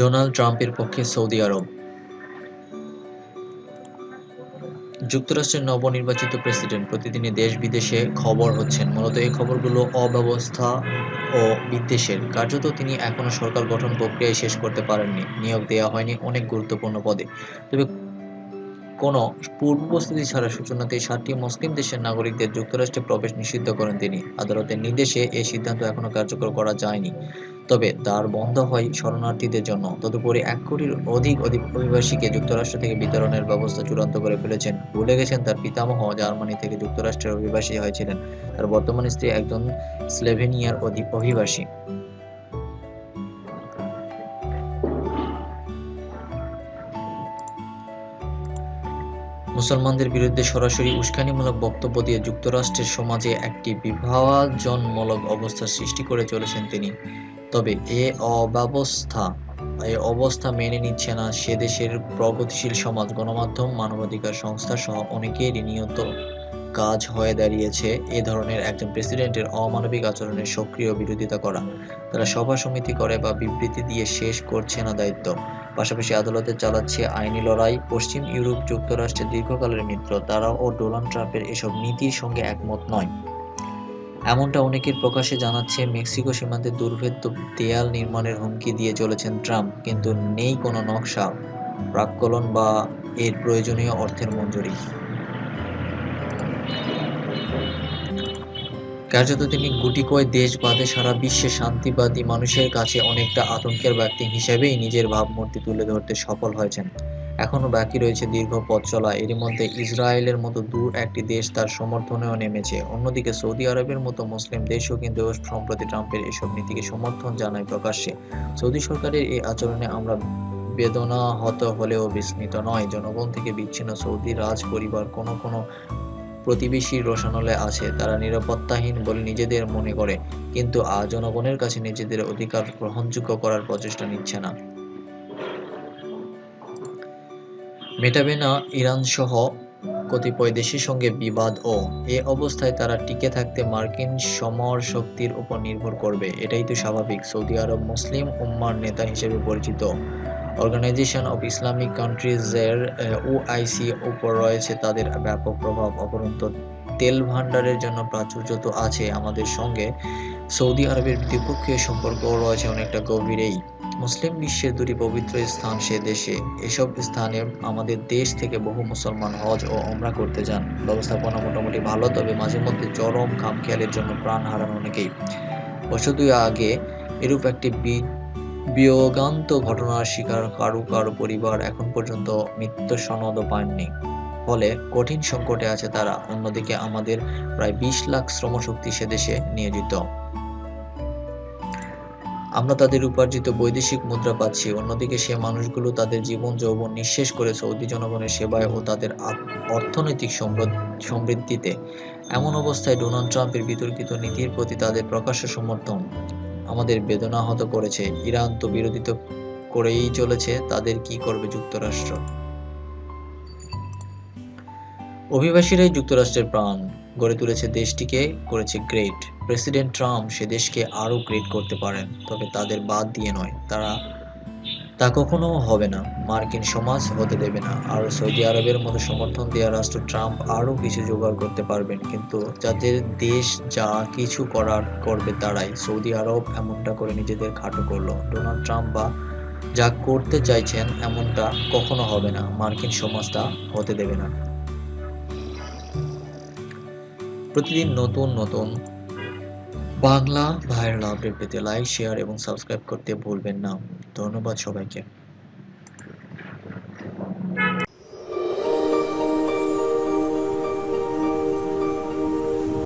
Donald ট্রাম্পের পক্ষে Saudi আরব। যুক্তরাষ্ট্রের নবনির্বাচিত প্রেসিডেন্ট প্রতিদিনই দেশ বিদেশে খবর হচ্ছেন। মূলত এই খবরগুলো অব্যবস্থা ও বিদ্বেষের। কার্যত তিনি এখনও সরকার গঠন প্রক্রিয়ায় শেষ করতে পারেননি। নিয়োগ দেওয়া হয়নি অনেক গুরুত্বপূর্ণ পদে। তবে কোনো পূর্ব ছাড়া সূচনাতেই সাতটি মুসলিম দেশের নাগরিকদের যুক্তরাষ্ট্রে প্রবেশ নিষিদ্ধ করেন তিনি। আদালতের নির্দেশে এই সিদ্ধান্ত এখনও কার্যকর করা যায়নি। তবে দ্বার বন্ধ হয় শরণার্থীদের জন্য। তদুপরি এক কোটির অধিক অধিক অভিবাসীকে যুক্তরাষ্ট্র থেকে বিতরণের ব্যবস্থা চূড়ান্ত করে ফেলেছেন। ভুলে গেছেন তার পিতামহ, জার্মানি থেকে যুক্তরাষ্ট্রের অভিবাসী হয়েছিলেন। তার বর্তমান স্ত্রী একজন স্লোভেনিয়ার অধি- অভিবাসী। মুসলমানদের বিরুদ্ধে সরাসরি উস্কানিমূলক বক্তব্য দিয়ে যুক্তরাষ্ট্রের সমাজে একটি বিভাজনমূলক অবস্থার সৃষ্টি করে চলেছেন তিনি। তবে এ অব্যবস্থা, এ অবস্থা মেনে নিচ্ছে না সে দেশের প্রগতিশীল সমাজ, গণমাধ্যম, মানবাধিকার সংস্থা সহ অনেকেরই নিয়ত কাজ হয়ে দাঁড়িয়েছে এ ধরনের একজন প্রেসিডেন্টের অমানবিক আচরণের সক্রিয় বিরোধিতা করা। তারা সভা সমিতি করে বা বিবৃতি দিয়ে শেষ করছে না দায়িত্ব। পাশাপাশি আদালতে চালাচ্ছে আইনি লড়াই, পশ্চিম ইউরোপ যুক্তরাষ্ট্রের দীর্ঘকালের মিত্র, তারাও ডোনাল্ড ট্রাম্পের এসব নীতির সঙ্গে একমত নয়। এমনটা অনেকের প্রকাশ্যে জানাচ্ছে, মেক্সিকো সীমান্তে দুর্ভেদ্য দেয়াল নির্মাণের হুমকি দিয়ে চলেছেন ট্রাম্প, কিন্তু নেই কোনো নকশা, প্রাক্কলন বা এর প্রয়োজনীয় অর্থের মঞ্জুরি। কার্যত তিনি গুটি কয় দেশ বাদে সারা বিশ্বে শান্তিবাদী মানুষের কাছে অনেকটা আতঙ্কের ব্যক্তি হিসেবেই নিজের ভাবমূর্তি তুলে ধরতে সফল হয়েছেন। এখনও বাকি রয়েছে দীর্ঘ পথ চলা। এরই মধ্যে ইসরায়েলের মতো দু একটি দেশ তার সমর্থনেও নেমেছে। অন্যদিকে সৌদি আরবের মতো মুসলিম দেশও কিন্তু সম্প্রতি ট্রাম্পের এসব নীতিকে সমর্থন জানায় প্রকাশ্যে। সৌদি সরকারের এই আচরণে আমরা বেদনাহত হলেও বিস্মিত নয়। জনগণ থেকে বিচ্ছিন্ন সৌদি রাজ পরিবার কোনো কোনো প্রতিবেশীর রোশানলে আছে। তারা নিরাপত্তাহীন বলে নিজেদের মনে করে। কিন্তু জনগণের কাছে নিজেদের অধিকার গ্রহণযোগ্য করার প্রচেষ্টা নিচ্ছে না। মেটাবে না ইরান সহ কতিপয় দেশের সঙ্গে বিবাদ ও এ অবস্থায় তারা টিকে থাকতে মার্কিন সমর শক্তির উপর নির্ভর করবে। এটাই তো স্বাভাবিক। সৌদি আরব মুসলিম উম্মার নেতা হিসেবে পরিচিত। অর্গানাইজেশন অফ ইসলামিক কান্ট্রিজের ওআইসি উপর রয়েছে তাদের ব্যাপক প্রভাব। অপরন্ত তেল ভান্ডারের জন্য প্রাচুর্য তো আছে। আমাদের সঙ্গে সৌদি আরবের দ্বিপক্ষীয় সম্পর্ক রয়েছে অনেকটা গভীরেই। মুসলিম বিশ্বের দুটি পবিত্র স্থান সে দেশে। এসব স্থানে আমাদের দেশ থেকে বহু মুসলমান হজ ও ওমরা করতে যান। ব্যবস্থাপনা মোটামুটি ভালো, তবে মাঝে মধ্যে চরম খামখেয়ালের জন্য প্রাণ হারান অনেকেই। বছর দুই আগে এরূপ একটি বিয়োগান্ত ঘটনার শিকার কারু কারও পরিবার এখন পর্যন্ত মৃত্যু সনদও পাননি। ফলে কঠিন সংকটে আছে তারা। অন্যদিকে আমাদের প্রায় বিশ লাখ শ্রমশক্তি সে দেশে নিয়োজিত। আমরা তাদের উপার্জিত বৈদেশিক মুদ্রা পাচ্ছি। অন্যদিকে সে মানুষগুলো তাদের জীবন যৌবন নিঃশেষ করে সৌদি জনগণের সেবায় ও তাদের অর্থনৈতিক সমৃদ্ধ- সমৃদ্ধিতে। এমন অবস্থায় ডোনাল্ড ট্রাম্পের বিতর্কিত নীতির প্রতি তাদের প্রকাশ্য সমর্থন আমাদের বেদনাহত করেছে। ইরান তো বিরোধিতা করেই চলেছে, তাদের কি করবে যুক্তরাষ্ট্র? অভিবাসীরাই যুক্তরাষ্ট্রের প্রাণ। গড়ে তুলেছে দেশটিকে, করেছে গ্রেট প্রেসিডেন্ট ট্রাম্প সে দেশকে আরও গ্রেট করতে পারেন, তবে তাদের বাদ দিয়ে নয়, তারা তা কখনো হবে না। মার্কিন সমাজ হতে দেবে না, আর সৌদি আরবের মতো সমর্থন দেওয়া রাষ্ট্র ট্রাম্প আরও কিছু জোগাড় করতে পারবেন, কিন্তু যাদের দেশ যা কিছু করার করবে তারাই। সৌদি আরব এমনটা করে নিজেদের খাটো করল। ডোনাল্ড ট্রাম্প বা যা করতে চাইছেন এমনটা কখনো হবে না। মার্কিন সমাজ তা হতে দেবে না। প্রতিদিন নতুন নতুন বাংলা ভাইয়ের আপডেট পেতে লাইক শেয়ার এবং সাবস্ক্রাইব করতে ভুলবেন না। ধন্যবাদ সবাইকে।